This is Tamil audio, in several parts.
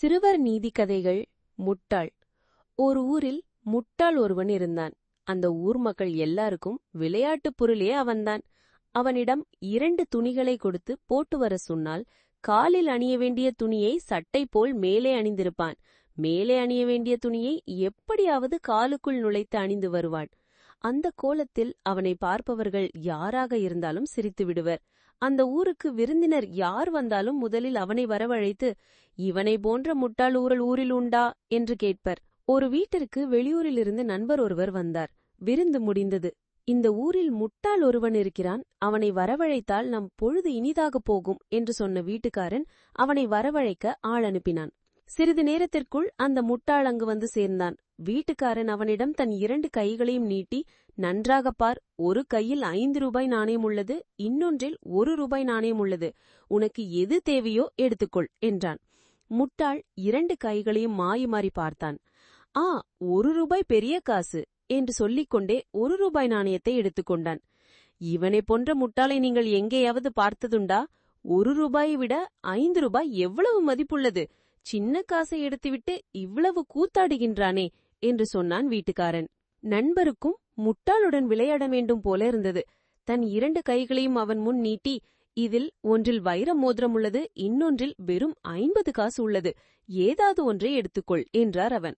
சிறுவர் நீதிக்கதைகள் முட்டாள். ஒரு ஊரில் முட்டாள் ஒருவன் இருந்தான். அந்த ஊர் மக்கள் எல்லாருக்கும் விளையாட்டுப் பொருளே அவன்தான். அவனிடம் இரண்டு துணிகளை கொடுத்து போட்டு வர சொன்னால் காலில் அணிய வேண்டிய துணியை சட்டை போல் மேலே அணிந்திருப்பான். மேலே அணிய வேண்டிய துணியை எப்படியாவது காலுக்குள் நுழைத்து அணிந்து வருவான். அந்த கோலத்தில் அவனை பார்ப்பவர்கள் யாராக இருந்தாலும் சிரித்து விடுவர். அந்த ஊருக்கு விருந்தினர் யார் வந்தாலும் முதலில் அவனை வரவழைத்து இவனை போன்ற முட்டாள் ஊரல் ஊரில் உண்டா? என்று கேட்பர். ஒரு வீட்டிற்கு வெளியூரிலிருந்து நண்பர் ஒருவர் வந்தார். விருந்து முடிந்தது. இந்த ஊரில் முட்டாள் ஒருவன் இருக்கிறான். அவனை வரவழைத்தால் நம் பொழுது இனிதாக போகும் என்று சொன்ன வீட்டுக்காரன் அவனை வரவழைக்க ஆள் அனுப்பினான். சிறிது நேரத்திற்குள் அந்த முட்டாள் அங்கு வந்து சேர்ந்தான். வீட்டுக்காரன் அவனிடம் தன் இரண்டு கைகளையும் நீட்டி நன்றாக பார் ஒரு கையில் ஐந்து ரூபாய் நாணயம் உள்ளது இன்னொன்றில் ஒரு ரூபாய் நாணயம் உள்ளது உனக்கு எது தேவையோ எடுத்துக்கொள் என்றான். முட்டாள் இரண்டு கைகளையும் மாறி மாறி பார்த்தான். ஆ ஒரு ரூபாய் பெரிய காசு என்று சொல்லிக்கொண்டே ஒரு ரூபாய் நாணயத்தை எடுத்துக்கொண்டான் இவனை போன்ற முட்டாளை நீங்கள் எங்கேயாவது பார்த்ததுண்டா? ஒரு ரூபாயை விட ஐந்து ரூபாய் எவ்வளவு மதிப்புள்ளது? சின்ன காசை எடுத்துவிட்டு இவ்வளவு கூத்தாடுகின்றானே என்று சொன்னான் வீட்டுக்காரன். நண்பருக்கும் முட்டாளுடன் விளையாட வேண்டும் போல இருந்தது. தன் இரண்டு கைகளையும் அவன் முன் நீட்டி இதில் ஒன்றில் வைர மோதிரம் உள்ளது இன்னொன்றில் வெறும் ஐம்பது காசு உள்ளது ஏதாவது ஒன்றை எடுத்துக்கொள் என்றார் அவன்.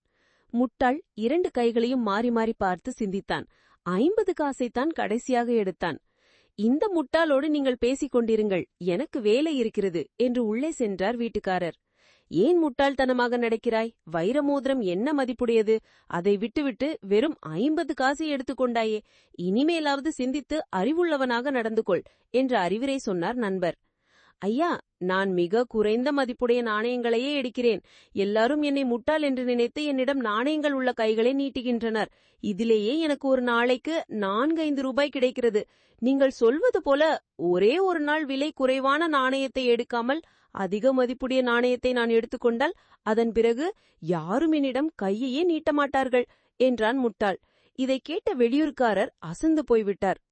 முட்டாள் இரண்டு கைகளையும் மாறி மாறி பார்த்து சிந்தித்தான். ஐம்பது காசைத்தான் கடைசியாக எடுத்தான். இந்த முட்டாளோடு நீங்கள் பேசிக் கொண்டிருங்கள் எனக்கு வேலை இருக்கிறது என்று உள்ளே சென்றார் வீட்டுக்காரர். ஏன் முட்டாள்தனமாக நடக்கிறாய்? வைரமோதிரம் என்ன மதிப்புடையது? அதை விட்டுவிட்டு வெறும் ஐம்பது காசை எடுத்துக்கொண்டாயே இனிமேலாவது சிந்தித்து அறிவுள்ளவனாக நடந்து கொள் என்று அறிவுரை சொன்னார் நண்பர். ஐயா நான் மிக குறைந்த மதிப்புடைய நாணயங்களையே எடுக்கிறேன். எல்லாரும் என்னை முட்டாள் என்று நினைத்து என்னிடம் நாணயங்கள் உள்ள கைகளை நீட்டுகின்றனர். இதிலேயே எனக்கு ஒரு நாளைக்கு நான்கைந்து ரூபாய் கிடைக்கிறது. நீங்கள் சொல்வது போல ஒரே ஒரு நாள் விலை குறைவான நாணயத்தை எடுக்காமல் அதிக மதிப்புடைய நாணயத்தை நான் எடுத்துக்கொண்டால் அதன் பிறகு யாரும் என்னிடம் கையையே நீட்டமாட்டார்கள் என்றான் முட்டாள். இதை கேட்ட வெளியூர்க்காரர் அசந்து போய்விட்டார்.